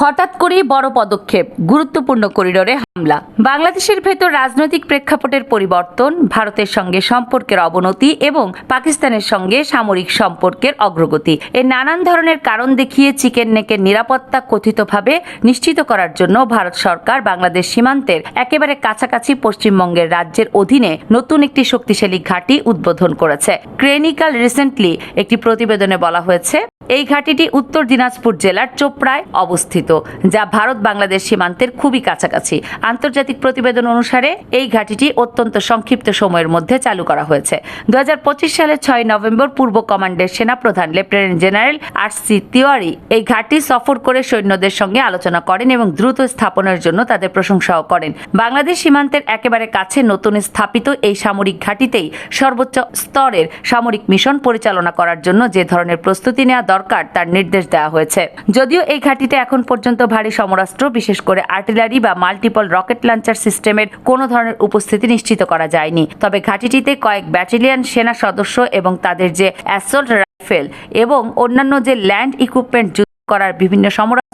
হঠাৎ করেই বড় পদক্ষেপ, গুরুত্বপূর্ণ করিডোরে হামলা। বাংলাদেশের ভেতর রাজনৈতিক প্রেক্ষাপটের পরিবর্তন, ভারতের সঙ্গে সম্পর্কের অবনতি এবং পাকিস্তানের সঙ্গে সামরিক সম্পর্কের অগ্রগতি। এর নানান ধরনের কারণ দেখিয়ে চিকেন নেকের নিরাপত্তা কথিতভাবে নিশ্চিত করার জন্য ভারত সরকার বাংলাদেশ সীমান্তের একেবারে কাছাকাছি পশ্চিমবঙ্গের রাজ্যের অধীনে নতুন একটি শক্তিশালী ঘাঁটি উদ্বোধন করেছে। ক্রেনিকাল রিসেন্টলি একটি প্রতিবেদনে বলা হয়েছে এই ঘাঁটিটি উত্তর দিনাজপুর জেলার চোপড়ায় অবস্থিত, যা ভারত বাংলাদেশ সীমান্তের খুবই কাছাকাছি। আন্তর্জাতিক প্রতিবেদন অনুসারে এই ঘাঁটিটি অত্যন্ত সংক্ষিপ্ত সময়ের মধ্যে চালু করা হয়েছে। দুহাজার পঁচিশ সালের ছয় নভেম্বর পূর্ব কমান্ডের সেনাপ্রধান lieutenant general R C Tiwari এই ঘাঁটি সফর করে সৈন্যদের সঙ্গে আলোচনা করেন এবং দ্রুত স্থাপনের জন্য তাদের প্রশংসাও করেন। বাংলাদেশ সীমান্তের একেবারে কাছে নতুন স্থাপিত এই সামরিক ঘাঁটিতেই সর্বোচ্চ স্তরের সামরিক মিশন পরিচালনা করার জন্য যে ধরনের প্রস্তুতি নেওয়া দরকার তার নির্দেশ দেওয়া হয়েছে। যদিও এই ঘাঁটিতে এখন পর্যন্ত ভারী সমরাস্ত্র, বিশেষ করে আর্টিলারি বা মাল্টিপল রকেট লঞ্চার সিস্টেমের কোনো ধরনের উপস্থিতি নিশ্চিত করা যায়নি। তবে ঘাঁটিটিতে কয়েক ব্যাটালিয়ন সেনা সদস্য এবং তাদের যে অ্যাসল্ট রাইফেল এবং অন্যান্য যে ল্যান্ড ইকুইপমেন্ট করার বিভিন্ন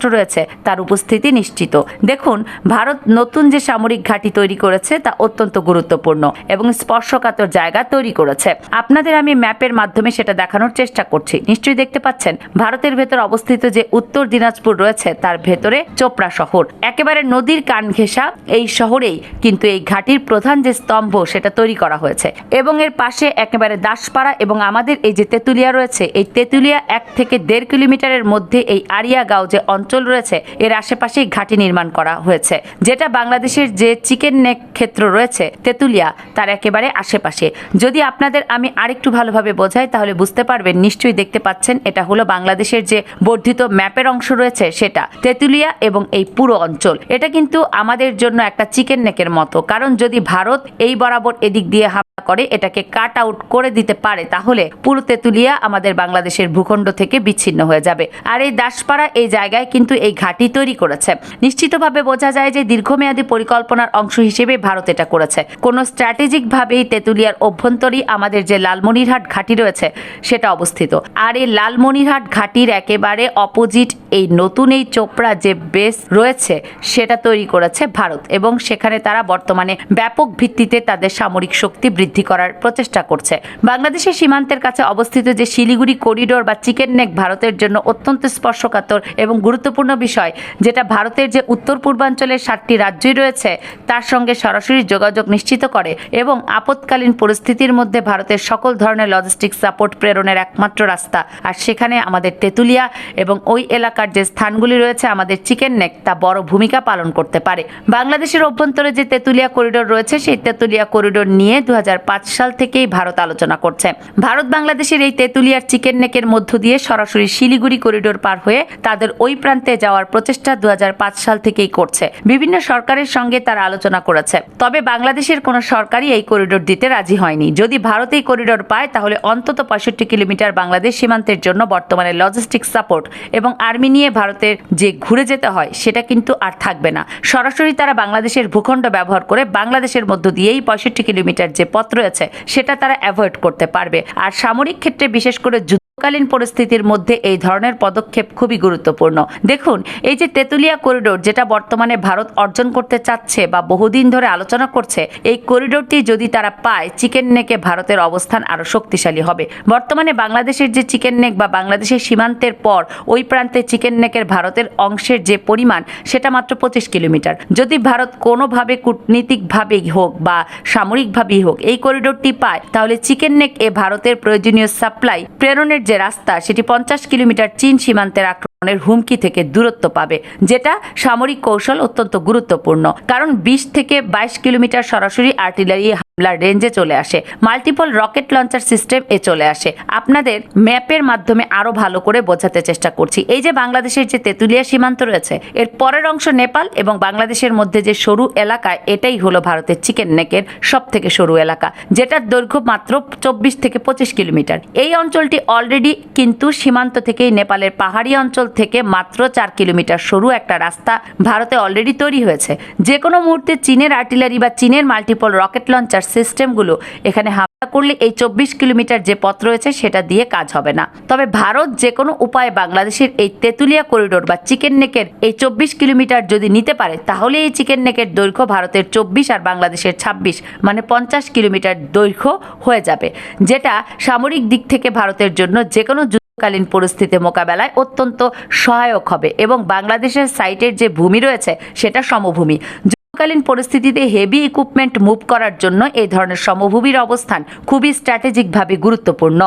সমরাস্ত্র রয়েছে, তার উপস্থিতি নিশ্চিত। দেখুন, ভারত নতুন যে সামরিক ঘাঁটি তৈরি করেছে, তা অত্যন্ত গুরুত্বপূর্ণ এবং স্পর্শকাতর জায়গা তৈরি করেছে। আপনাদের আমি ম্যাপের মাধ্যমে সেটা দেখানোর চেষ্টা করছি। নিশ্চয়ই দেখতে পাচ্ছেন, ভারতের ভেতর অবস্থিত যে উত্তর দিনাজপুর রয়েছে, তার ভেতরে চোপড়া শহর। একেবারে নদীর কান ঘেঁষা এই শহরেই কিন্তু এই ঘাটির প্রধান যে স্তম্ভ, সেটা তৈরি করা হয়েছে। এবং এর পাশে একেবারে দাসপাড়া এবং আমাদের এই যে তেঁতুলিয়া রয়েছে, এই তেঁতুলিয়া এক থেকে দেড় কিলোমিটারের মধ্যে এই আরিয়াগাঁও যে অঞ্চল রয়েছে। এর আশেপাশেই ঘাঁটি নির্মাণ করা হয়েছে। যেটা বাংলাদেশের যে চিকেন নেক ক্ষেত্র রয়েছে, তেঁতুলিয়া, তার একেবারে আশেপাশে। যদি আপনাদের আমি আরেকটু ভালোভাবে বোঝাই, তাহলে বুঝতে পারবেন, নিশ্চয়ই দেখতে পাচ্ছেন, এটা হলো বাংলাদেশের যে বর্ধিত ম্যাপের অংশ রয়েছে, সেটা। তেঁতুলিয়া এবং এই পুরো অঞ্চল। এটা কিন্তু আমাদের জন্য একটা চিকেন নেকের মতো। কারণ যদি ভারত এই বরাবর এদিক দিয়ে হামলা করে, এটাকে কাট আউট করে দিতে পারে, তাহলে পুরো তেঁতুলিয়া আমাদের বাংলাদেশের ভূখণ্ড থেকে বিচ্ছিন্ন হয়ে যাবে। আর এই দাসপাড়া এই জায়গায় কিন্তু এই ঘাঁটি তৈরি করেছে। নিশ্চিতভাবে বোঝা যায় যে দীর্ঘমেয়াদী পরিকল্পনার অংশ হিসেবে ভারত এটা করেছে। কোনো স্ট্র্যাটেজিক ভাবেই তেঁতুলিয়ার অভ্যন্তরী আমাদের যে লালমনিরহাট ঘাঁটি রয়েছে, সেটা অবস্থিত। আর এই লালমনিরহাট ঘাঁটির একেবারে অপোজিট এই নতুন এই চোপড়া যে বেস রয়েছে, সেটা তৈরি করেছে ভারত। এবং সেখানে তারা বর্তমানে ব্যাপক ভিত্তিতে তাদের সামরিক শক্তি বৃদ্ধি করার প্রচেষ্টা করছে। বাংলাদেশের সীমান্তের কাছে অবস্থিত যে শিলিগুড়ি করিডোর বা চিকেন নেক ভারতের জন্য অত্যন্ত স্পর্শকাতর এবং গুরুত্বপূর্ণ বিষয়, যেটা ভারতের যে উত্তর পূর্বাঞ্চলের সাতটি রাজ্যই রয়েছে, তার সঙ্গে সরাসরি যোগাযোগ নিশ্চিত করে এবং আপৎকালীন পরিস্থিতির মধ্যে ভারতের সকল ধরনের লজিস্টিক সাপোর্ট প্রেরণের একমাত্র রাস্তা। আর সেখানে আমাদের তেঁতুলিয়া এবং ওই এলাকার যে স্থানগুলি রয়েছে, আমাদের চিকেন নেক, তা বড় ভূমিকা পালন করতে পারে। বাংলাদেশের অভ্যন্তরে যে তেঁতুলিয়া করিডোর রয়েছে, সেই তেঁতুলিয়া করিডোর নিয়ে দু হাজার পাঁচ সাল থেকেই ভারত আলোচনা করছে। ভারত বাংলাদেশের এই তেঁতুলিয়ার চিকেন নেকের মধ্য দিয়ে সরাসরি শিলিগুড়ি করিডোর পার হয়ে তাদের ওই প্রান্তে যাওয়ার প্রচেষ্টা দুই হাজার পাঁচ সাল থেকেই করছে। বিভিন্ন সরকারের সঙ্গে তারা আলোচনা করেছে। তবে বাংলাদেশের কোনো সরকারই এই করিডোর দিতে রাজি হয়নি। যদি ভারত এই করিডোর পায়, তাহলে অন্তত পঁয়ষট্টি কিলোমিটার বাংলাদেশ সীমান্তের জন্য বর্তমানে লজিস্টিক সাপোর্ট এবং আর্মি নিয়ে ভারতের যে ঘুরে যেতে হয়, সেটা কিন্তু আর থাকবে না। সরাসরি তারা বাংলাদেশের ভূখণ্ড ব্যবহার করে বাংলাদেশের মধ্য দিয়েই পঁয়ষট্টি কিলোমিটার যে পথ রয়েছে, সেটা তারা অ্যাভয়েড করতে পারবে। আর সামরিক ক্ষেত্রে বিশেষ করে যুদ্ধকালীন পরিস্থিতির মধ্যে এই ধরনের পদক্ষেপ খুবই গুরুত্বপূর্ণ। দেখুন, এই যে তেঁতুলিয়া করিডোর যেটা বর্তমানে ভারত অর্জন করতে চাচ্ছে বা বহুদিন ধরে আলোচনা করছে, এই করিডোরটি যদি তারা পায়, চিকেন নেকে ভারতের অবস্থান আরও শক্তিশালী হবে। বর্তমানে বাংলাদেশের যে চিকেন নেক বা বাংলাদেশের সীমান্তের পর, ওই প্রান্তে চিকেন নেকের ভারতের অংশের যে পরিমাণ, সেটা মাত্র পঁচিশ কিলোমিটার। যদি ভারত কোনোভাবে কূটনীতিকভাবেই হোক বা সামরিকভাবেই হোক, এই করিডোরটি পায়, তাহলে চিকেন নেক এ ভারতের প্রয়োজনীয় সাপ্লাই প্রেরণের রাস্তা সেটি পঞ্চাশ কিলোমিটার চীন সীমান্তের আক্রমণের হুমকি থেকে দূরত্ব পাবে, যেটা সামরিক কৌশল অত্যন্ত গুরুত্বপূর্ণ। কারণ বিশ থেকে বাইশ কিলোমিটার সরাসরি আর্টিলারি হামলার রেঞ্জে চলে আসে, মাল্টিপল রকেট লঞ্চার সিস্টেম এ চলে আসে। আপনাদের ম্যাপের মাধ্যমে আরও ভালো করে বোঝাতে চেষ্টা করছি। এই যে বাংলাদেশের যে তেঁতুলিয়া সীমান্ত রয়েছে, এর পরের অংশ নেপাল এবং বাংলাদেশের মধ্যে যে সরু এলাকা, এটাই হলো ভারতের চিকেন নেকের সব থেকে সরু এলাকা, যেটার দৈর্ঘ্য মাত্র চব্বিশ থেকে পঁচিশ কিলোমিটার। এই অঞ্চলটি অলরেডি কিন্তু সীমান্ত থেকেই নেপালের পাহাড়ি অঞ্চল থেকে মাত্র চার কিলোমিটার সরু একটা রাস্তা ভারতে অলরেডি তৈরি হয়েছে। যে কোনো মুহূর্তে চীনের আর্টিলারি বা চীনের মাল্টিপল রকেট লঞ্চার সিস্টেমগুলো এখানে হামলা করলে এই চব্বিশ কিলোমিটার যে পথ রয়েছে সেটা দিয়ে কাজ হবে না। তবে ভারত যে কোনো উপায়ে বাংলাদেশের এই তেঁতুলিয়া করিডোর বা চিকেন নেকের এই চব্বিশ কিলোমিটার যদি নিতে পারে, তাহলে এই চিকেন নেকের দৈর্ঘ্য ভারতের চব্বিশ আর বাংলাদেশের ছাব্বিশ মানে পঞ্চাশ কিলোমিটার দৈর্ঘ্য হয়ে যাবে, যেটা সামরিক দিক থেকে ভারতের জন্য যে কোনো যুদ্ধকালীন পরিস্থিতি মোকাবেলায় অত্যন্ত সহায়ক হবে এবং বাংলাদেশের সাইটের যে ভূমি রয়েছে সেটা সমভূমি। যুদ্ধকালীন পরিস্থিতিতে হেভি ইকুইপমেন্ট মুভ করার জন্য এই ধরনের সমভূমির অবস্থান খুবই স্ট্র্যাটেজিকভাবে গুরুত্বপূর্ণ।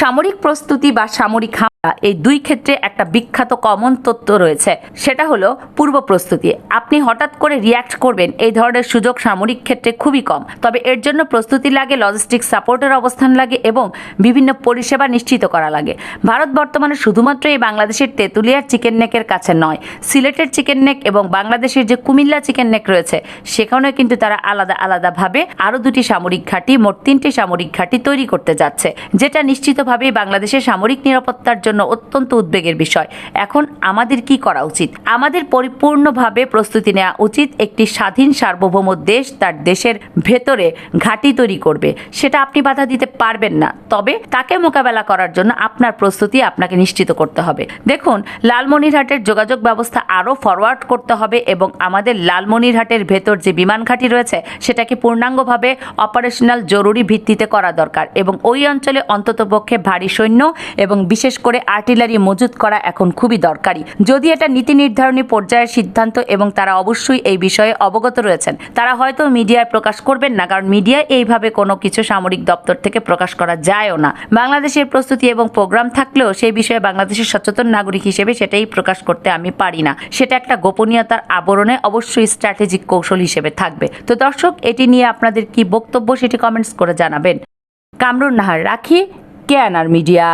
সামরিক প্রস্তুতি বা সামরিক হামলা এই দুই ক্ষেত্রে একটা বিখ্যাত কমন তথ্য রয়েছে। সেটা হলো পূর্ব প্রস্তুতি। আপনি হঠাৎ করে রিয়াক্ট করবেন, এই ধরনের সুযোগ সামরিক ক্ষেত্রে খুবই কম। তবে এর জন্য প্রস্তুতি লাগে লজিস্টিক সাপোর্টের অবস্থান লাগে এবং বিভিন্ন পরিষেবা নিশ্চিত করা লাগে। ভারত বর্তমানে শুধুমাত্র এই বাংলাদেশের তেঁতুলিয়ার চিকেন নেকের কাছে নয়, সিলেটের চিকেন নেক এবং বাংলাদেশের যে কুমিল্লা চিকেন নেক রয়েছে, সেখানেও কিন্তু তারা আলাদা আলাদাভাবে আরও দুটি সামরিক ঘাঁটি, মোট তিনটি সামরিক ঘাঁটি তৈরি করতে যাচ্ছে, যেটা নিশ্চিতভাবেই বাংলাদেশের সামরিক নিরাপত্তার জন্য অত্যন্ত উদ্বেগের বিষয়। এখন আমাদের কি করা উচিত? আমাদের পরিপূর্ণভাবে প্রস্তুতি নেওয়া উচিত একটি স্বাধীন সার্বভৌম দেশ তার দেশের ভেতরে ঘাঁটি তৈরি করবে। সেটা আপনি বাধা দিতে পারবেন না। তবে তাকে মোকাবেলা করার জন্য আপনার প্রস্তুতি আপনাকে নিশ্চিত করতে হবে। দেখুন, লালমনিরহাটের যোগাযোগ ব্যবস্থা আরও ফরওয়ার্ড করতে হবে এবং আমাদের লালমনিরহাটের ভেতর যে বিমান ঘাঁটি রয়েছে, সেটাকে পূর্ণাঙ্গভাবে অপারেশনাল জরুরি ভিত্তিতে করা দরকার এবং ওই অঞ্চলে অন্ততপক্ষে ভারী সৈন্য এবং বিশেষ করে আর্টিলারি মজুত করা এখন খুবই দরকারি। যদি এটা নীতি নির্ধারণী পর্যায়ের সিদ্ধান্ত এবং তারা অবশ্যই এই বিষয়ে অবগত রয়েছেন, তারা হয়তো মিডিয়ায় প্রকাশ করবেন না, কারণ মিডিয়ায় এইভাবে কোনো কিছু সামরিক দপ্তর থেকে প্রকাশ করা যায়ও না। বাংলাদেশের প্রস্তুতি এবং প্রোগ্রাম থাকলেও সেই বিষয়ে বাংলাদেশের সচেতন নাগরিক হিসেবে সেটাই প্রকাশ করতে আমি পারি না। সেটা একটা গোপনীয়তার আবরণে অবশ্যই স্ট্র্যাটেজিক কৌশল হিসেবে থাকবে। তো দর্শক, এটি নিয়ে আপনাদের কি বক্তব্য সেটি কমেন্টস করে জানাবেন। কামরুন নাহার রাখি কেয়ানার মিডিয়া।